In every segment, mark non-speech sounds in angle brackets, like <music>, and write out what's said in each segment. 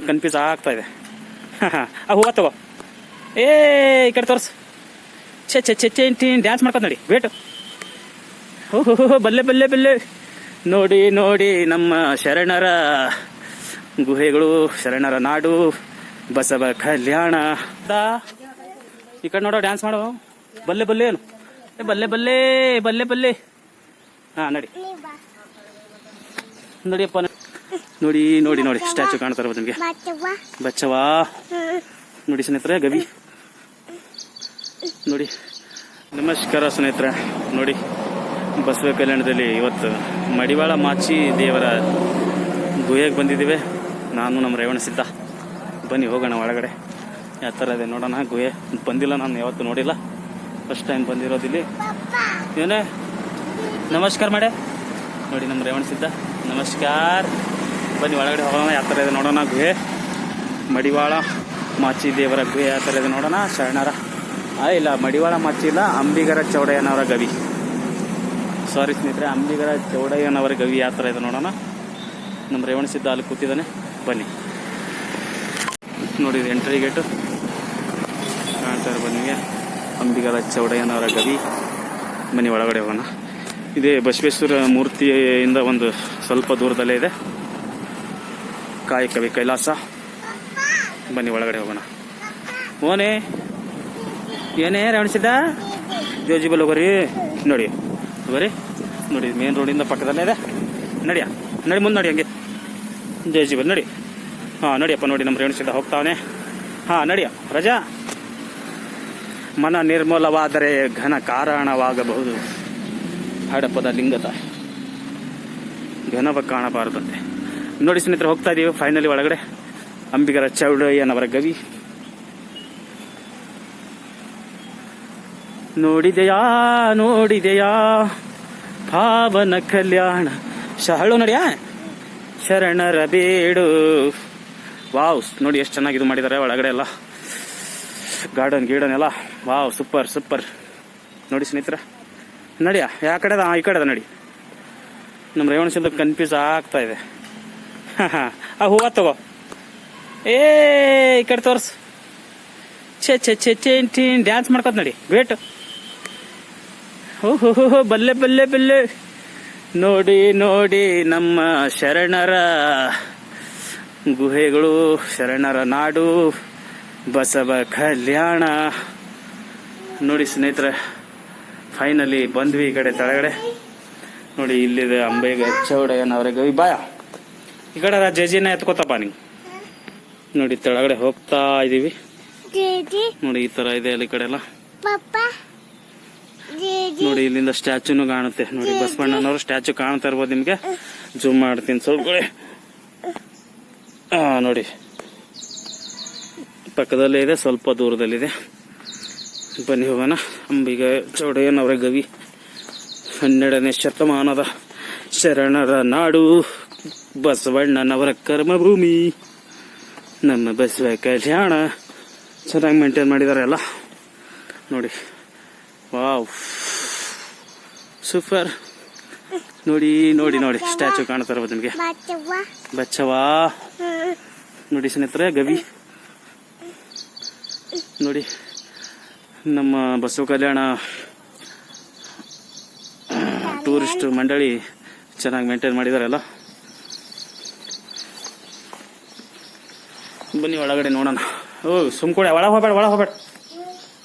Confuse ಆಗ್ತಾ ಇದೆ. ಆ ಹೂವ ತಗೋ. ಏ ಈ ಕಡೆ ತೋರ್ಸು. ಛೆ ಛೆ ಛೆ ಛೆ ಡ್ಯಾನ್ಸ್ ಮಾಡ್ಕೊಂಡು ನೋಡಿ. ವೇಟು ಓಹೋ ಬಲ್ಲೆ ಬಲ್ಲೆ ಬಲ್ಲೆ. ನೋಡಿ ನೋಡಿ, ನಮ್ಮ ಶರಣರ ಗುಹೆಗಳು, ಶರಣರ ನಾಡು, ಬಸವ ಕಲ್ಯಾಣ. ಈ ಕಡೆ ನೋಡೋ ಡ್ಯಾನ್ಸ್ ಮಾಡೋ. ಬಲ್ಲೆ ಬಲ್ಲೆ ಏನು? ಬಲ್ಲೆ ಬಲ್ಲೆ ಬಲ್ಲೆ ಬಲ್ಲೆ. ಹಾ, ನಡಿ. ನಡಿಯಪ್ಪ ನೋಡಿ ನೋಡಿ ನೋಡಿ ಸ್ಟ್ಯಾಚು ಕಾಣ್ತಾ ಇರ್ಬೋದು ನಿಮಗೆ ಬಚ್ಚವಾ ನೋಡಿ ಸ್ನೇಹಿತರೆ ಗವಿ. ನೋಡಿ ನಮಸ್ಕಾರ ಸ್ನೇಹಿತರೆ. ನೋಡಿ ಬಸವ ಕಲ್ಯಾಣದಲ್ಲಿ ಇವತ್ತು ಮಡಿವಾಳ ಮಾಚಿ ದೇವರ ಗುಹೆಗೆ ಬಂದಿದ್ದೀವಿ. ನಾನು ನಮ್ಮ ರೇವಣ ಸಿದ್ಧ. ಬನ್ನಿ ಹೋಗೋಣ ಒಳಗಡೆ. ಯಾವ ಥರ ಇದೆ ನೋಡೋಣ ಗುಹೆ. ಬಂದಿಲ್ಲ ನಾನು ಯಾವತ್ತೂ ನೋಡಿಲ್ಲ. ಫಸ್ಟ್ ಟೈಮ್ ಬಂದಿರೋದಿಲ್ಲಿ ಏನೇ ನಮಸ್ಕಾರ ಮಾಡೆ. ನೋಡಿ ನಮ್ಮ ರೇವಣ ಸಿದ್ಧ. ನಮಸ್ಕಾರ. ಬನ್ನಿ, ಒಳಗಡೆ ಹೋಗೋಣ, ಯಾವ ಥರ ಇದೆ ನೋಡೋಣ, ಗುಹೆ. ಮಡಿವಾಳ ಮಾಚಿ ದೇವರ ಗುಹೆ, ಯಾವ ಥರ ಇದೆ ನೋಡೋಣ, ಶರಣರ. ಇಲ್ಲ, ಮಡಿವಾಳ ಮಾಚಿ ಇಲ್ಲ, ಅಂಬಿಗರ ಚೌಡಯ್ಯನವರ ಗವಿ. ಸಾರಿ ಸ್ನೇಹಿತರೆ, ಅಂಬಿಗರ ಚೌಡಯ್ಯನವರ ಗವಿ ಯಾವ ಥರ ಇದೆ ನೋಡೋಣ. ನಮ್ಮ ರೇವಣ ಸಿದ್ಧ ಅಲ್ಲಿ ಕೂತಿದ್ದಾನೆ. ಬನ್ನಿ. ನೋಡಿ ಎಂಟ್ರಿ ಗೇಟು ಕಾಣ್ತಾರೆ ಬನ್ನಿ ನಿಮಗೆ ಅಂಬಿಗರ ಚೌಡಯ್ಯನವರ ಗವಿ. ಬನ್ನಿ, ಒಳಗಡೆ ಹೋಗೋಣ. ಇದೇ ಬಸವೇಶ್ವರ ಮೂರ್ತಿಯಿಂದ ಒಂದು ಸ್ವಲ್ಪ ದೂರದಲ್ಲೇ ಇದೆ. ಕಾಯಕವಿ ಕೈಲಾಸ. ಬನ್ನಿ ಒಳಗಡೆ ಹೋಗೋಣ. ಓನೇ ಏನೇ ರವಣಿಸಿದ್ದ ಜೋಜಿಬಲ್ ಹೋಗೋರಿ. ನೋಡಿ ಹೋಗೋರಿ. ನೋಡಿ ಮೇನ್ ರೋಡಿಂದ ಪಕ್ಕದಲ್ಲೇ ಇದೆ. ನಡಿಯ, ನಡಿ, ಮುಂದೆ ನಡಿ ಹಂಗೆ. ಜೋಜಿಬಲ್ ನಡಿ. ಹಾಂ, ನಡಿಯಪ್ಪ, ನೋಡಿ, ನಮ್ಮ ರೇವಣಿಸಿದ್ದ ಹೋಗ್ತಾವನೆ. ಹಾಂ, ನಡಿಯ. ರಜಾ. ಮನ ನಿರ್ಮೂಲವಾದರೆ ಘನ ಕಾರಣವಾಗಬಹುದು. ಹಡಪದ ಲಿಂಗದ ಘನವ ಕಾಣಬಾರದಂತೆ. ನೋಡಿ ಸ್ನೇಹಿತರೆ, ಹೋಗ್ತಾ ಇದೀವಿ. ಫೈನಲಿ ಒಳಗಡೆ ಅಂಬಿಗರ ಚೌಡಯ್ಯನವರ ಗವಿ. ನೋಡಿದೆಯಾ ನೋಡಿದೆಯಾ? ಪಾವನ ಕಲ್ಯಾಣ. ಶಹಳು ನಡಿಯಾ? ಶರಣರ ಬೇಡು. ವಾವ್, ನೋಡಿ ಎಷ್ಟು ಚೆನ್ನಾಗಿ ಇದು ಮಾಡಿದ್ದಾರೆ ಒಳಗಡೆ ಎಲ್ಲ. ಗಾರ್ಡನ್ ಗೀಡನ್ ಎಲ್ಲ. Wow, super super. ನೋಡಿ ಸ್ನೇಹಿತರ, ನಡಿಯ? ಯಾವ ಕಡೆ ಅದ ಈ ಕಡೆದ ನಡಿ. ನಮ್ಮ ರೇವಣ ಕನ್ಫ್ಯೂಸ್ ಆಗ್ತಾ ಇದೆ. <laughs> ಆ ಹೂವ ತಗೋ. ಏ ಈ ಕಡೆ ತೋರ್ಸು. ಛೆ ಛೆ ಛೆ ಟೀನ್ ಡ್ಯಾನ್ಸ್ ಮಾಡ್ಕೊತ ನೋಡಿ. ಗ್ರೇಟ್ ಹೋ ಹೋ ಹೋ, ಹೋ, ಬಲ್ಲೆ ಬಲ್ಲೆ ಬಲ್ಲೆ. ನೋಡಿ ನೋಡಿ ನಮ್ಮ ಶರಣರ ಗುಹೆಗಳು ಶರಣರ ನಾಡು ಬಸವ ಕಲ್ಯಾಣ. ನೋಡಿ ಸ್ನೇಹಿತರೆ ಫೈನಲಿ ಬಂದ್ವಿ ಈ ಕಡೆ ತಳಗಡೆ. ನೋಡಿ ಇಲ್ಲಿದೆ ಅಂಬೆಗೆ ಚೌಡಯ್ಯನವರೆಗೆ. ಬಾಯ. ಈ ಕಡೆ ಜಜಿನ ಎತ್ಕೋತಪ್ಪ ನೀವು ನೋಡಿ ತೆಳಗಡೆ ಹೋಗ್ತಾ ಇದೀವಿ. ನೋಡಿ ಈ ತರ ಇದೆ ಅಲ್ಲಿ ಈ ಕಡೆ ಎಲ್ಲ. ನೋಡಿ ಇಲ್ಲಿಂದ ಸ್ಟ್ಯಾಚುನು ಕಾಣುತ್ತೆ. ನೋಡಿ ಬಸವಣ್ಣನವರು ಸ್ಟ್ಯಾಚು ಕಾಣ್ತಾ ಇರ್ಬೋದು ನಿಮ್ಗೆ. ಜೂಮ್ ಮಾಡ್ತೀನಿ ಸ್ವಲ್ಪ ಹಾ ನೋಡಿ. ಪಕ್ಕದಲ್ಲೇ ಇದೆ ಸ್ವಲ್ಪ ದೂರದಲ್ಲಿದೆ. ಬನ್ನಿ ಹೋಗೋಣ. ಅಂಬಿಗ ಚೌಡಯ್ಯನವರ ಗವಿ. ಹನ್ನೆರಡನೇ ಶತಮಾನದ ಶರಣರ ನಾಡು. ಬಸವಣ್ಣನವರ ಕರ್ಮಭೂಮಿ. ನಮ್ಮ ಬಸವ ಕಲ್ಯಾಣ. ಚೆನ್ನಾಗಿ ಮೇಂಟೈನ್ ಮಾಡಿದ್ದಾರೆ ಎಲ್ಲ ನೋಡಿ. ವಾವ್. ಸೂಪರ್. ನೋಡಿ ನೋಡಿ ನೋಡಿ. ಸ್ಟ್ಯಾಚು ಕಾಣ್ತಾ ಇರ್ಬೋದು ನಿಮಗೆ. ಬಚ್ಚವಾ ನೋಡಿ ಸ್ನೇಹಿತರೆ, ಗವಿ. ನೋಡಿ. ನಮ್ಮ ಬಸವ ಕಲ್ಯಾಣ ಟೂರಿಸ್ಟ್ ಮಂಡಳಿ ಚೆನ್ನಾಗಿ ಮೇಂಟೈನ್ ಮಾಡಿದಾರಲ್ಲ ಬನ್ನಿ ಒಳಗಡೆ ನೋಡೋಣ. ಓ ಸುಮ್ಕೊಡೆ ಒಳಗೆ ಹೋಗ್ಬೇಡ ಒಳಗೆ ಹೋಗ್ಬೇಡ.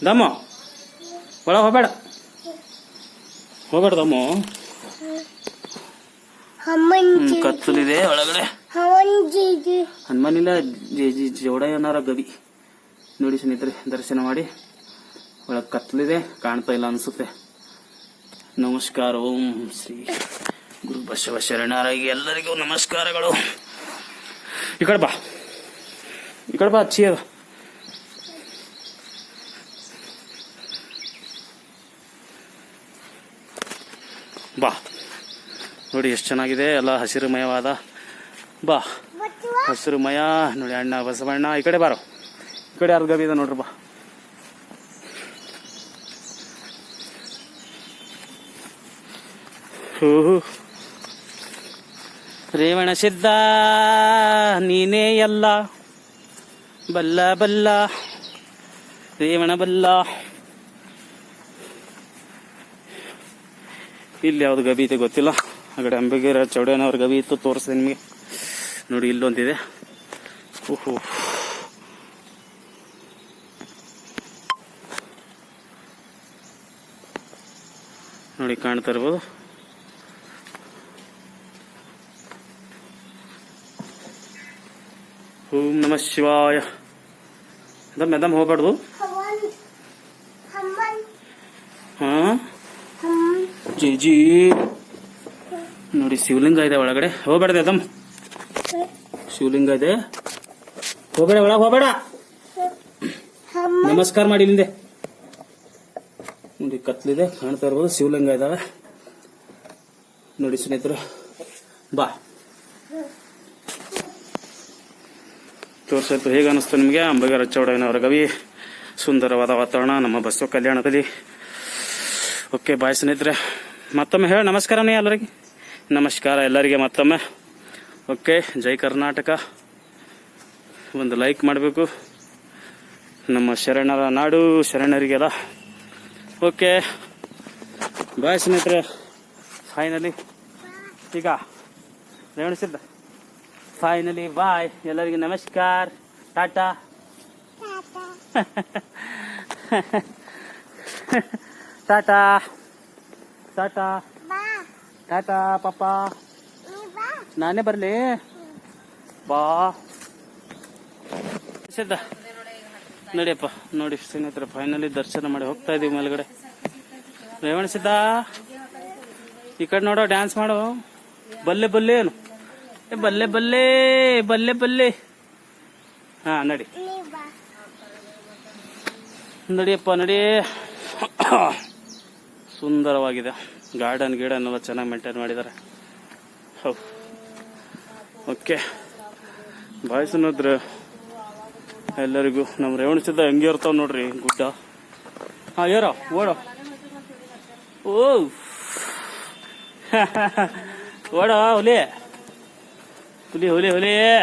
ದಮ್ಮ ಒಳಗೆ ಹೋಗ್ಬೇಡ. ಹೋಗ್ಬೇಡ ದಮ್ಮ. ಕತ್ತಲಿದೆ ಒಳಗಡೆ. ಹನುಮಾನಿಲ್ಲ ಜೆ ಜಿ ಏನಾರ ಗವಿ. ನೋಡಿ ಸ್ನೇಹಿತರೆ ದರ್ಶನ ಮಾಡಿ. ಒಳಗೆ ಕತ್ತಲಿದೆ ಕಾಣ್ತಾ ಇಲ್ಲ ಅನ್ಸುತ್ತೆ. ನಮಸ್ಕಾರ ಓಂ ಶ್ರೀ ಗುರು ಬಸವ ಶರಣರಾಗಿ ಎಲ್ಲರಿಗೂ ನಮಸ್ಕಾರಗಳು. ಈ ಕಡೆ ಬಾ. ಬಾ ಅಚ್ಚಿ ಅದ. ಬಾ. ನೋಡಿ ಎಷ್ಟು ಚೆನ್ನಾಗಿದೆ, ಎಲ್ಲ ಹಸಿರುಮಯವಾದ. ಬಾ. ಹಸಿರುಮಯ, ನೋಡಿ ಅಣ್ಣ, ಬಸವಣ್ಣ, ಈ ಕಡೆ ಬಾರೋ. ಈ ಕಡೆ ಯಾರು ಗವಿ ಇದೆ ನೋಡ್ರಿ, ಬಾ. ಹೂ ರೇವಣ ಸಿದ್ಧ, ನೀನೇ ಎಲ್ಲ. ಬಲ್ಲ ಬಲ್ಲ, ರೇವಣ ಬಲ್ಲ. ಇಲ್ಲಿ ಯಾವ್ದು ಗವಿ ಗೊತ್ತಿಲ್ಲ. ಆ ಕಡೆ ಅಂಬಿಗೇರ ಚೌಡೇನವ್ರ ಗವಿ ಇತ್ತು, ತೋರಿಸಿದೆ ನಿಮಗೆ. ನೋಡಿ ಇಲ್ಲೊಂದಿದೆ. ಓಹೋ. ನೋಡಿ ಕಾಣ್ತಾ ಇರ್ಬೋದು. ಓಂ ನಮಃ ಶಿವಾಯ. ದಮ್ ಮೆದಮ್ ಹೋಗ್ಬಾರ್ದು. ಹಾ? ಜಿ ಜಿ. ನೋಡಿ ಶಿವಲಿಂಗ ಇದೆ ಒಳಗಡೆ. ಹೋಗ್ಬೇಡ ಅದಮ್ ಶಿವಲಿಂಗ ಇದೆ. ಹೋಗಬೇಡ ಒಳಗೆ ಹೋಗಬೇಡ. ನಮಸ್ಕಾರ ಮಾಡಿ ಇಲ್ಲಿಂದೆ. ನೋಡಿ ಕತ್ಲಿದೆ ಕಾಣ್ತಾ ಇರ್ಬೋದು ಶಿವಲಿಂಗ ಇದಾವೆ. ನೋಡಿ ಸ್ನೇಹಿತರು ಬಾ. ತೋರ್ಸಾಯ್ತು ಹೇಗೆ ಅನಿಸ್ತು ನಿಮಗೆ? ಅಂಬಗರ ಚೌಡಯ್ಯನವರ ಗವಿ ಸುಂದರವಾದ ವಾತಾವರಣ ನಮ್ಮ ಬಸವ ಕಲ್ಯಾಣದಲ್ಲಿ. ಓಕೆ, ಬಾಯ್ ಸ್ನೇಹಿತರೆ. ಮತ್ತೊಮ್ಮೆ ಹೇಳಿ ನಮಸ್ಕಾರನೇ ಎಲ್ಲರಿಗೆ. ನಮಸ್ಕಾರ ಎಲ್ಲರಿಗೆ ಮತ್ತೊಮ್ಮೆ. ಓಕೆ, ಜೈ ಕರ್ನಾಟಕ. ಒಂದು ಲೈಕ್ ಮಾಡಬೇಕು. ನಮ್ಮ ಶರಣರ ನಾಡು ಶರಣರಿಗೆಲ್ಲ. ಓಕೆ, ಬಾಯ್ ಸ್ನೇಹಿತರೆ. ಫೈನಲಿ ಈಗ ರೇವಣಿಸಿದ್ದ ಫೈನಲಿ ಬಾಯ್ ಎಲ್ಲರಿಗೆ ನಮಸ್ಕಾರ. ಟಾಟಾ. <laughs> ಟಾಟಾ. ಟಾಟಾ. ಟಾಟಾ, ಪಾಪ. ನಾನೇ ಬರಲಿ? ಬಾ. ಸಿದ್ಧ ನಡಿಯಪ್ಪ, ನೋಡಿ ಸ್ನೇಹಿತರೆ ಫೈನಲಿ ದರ್ಶನ ಮಾಡಿ ಹೋಗ್ತಾ ಇದೀವಿ ಮೇಲ್ಗಡೆ. ರೇವಣ ಸಿದ್ಧ. ಈ ಕಡೆ ನೋಡೋ ಡ್ಯಾನ್ಸ್ ಮಾಡು. ಬಲ್ಲೆ ಬಲ್ಲೆ ಏನು? ಬಲ್ಲೆ ಬಲ್ಲೆ ಬಲ್ಲೆ ಬಲ್ಲೆ. ಹಾ, ನಡಿ. ನಡಿಯಪ್ಪ, ನಡಿ. ಸುಂದರವಾಗಿದೆ. ಗಾರ್ಡನ್ ಗಿಡನ್ ಎಲ್ಲ ಚೆನ್ನಾಗಿ ಮೇಂಟೈನ್ ಮಾಡಿದ್ದಾರೆ. ಓಕೆ. ಬಾಯ್ ಅನ್ನೋದ್ರೆ ಎಲ್ಲರಿಗೂ ನಮ್ಮ ರೇವಣಿಸಿದ್ದ ಹೆಂಗೆ ಇರ್ತಾವ ನೋಡ್ರಿ, ಗುಡ್ಡ. ಹಾ, ಏರೋ, ಓಡೋ. ಓ <laughs> ಓಡೋ, ಹುಲಿ. 狐狸狐狸狐狸。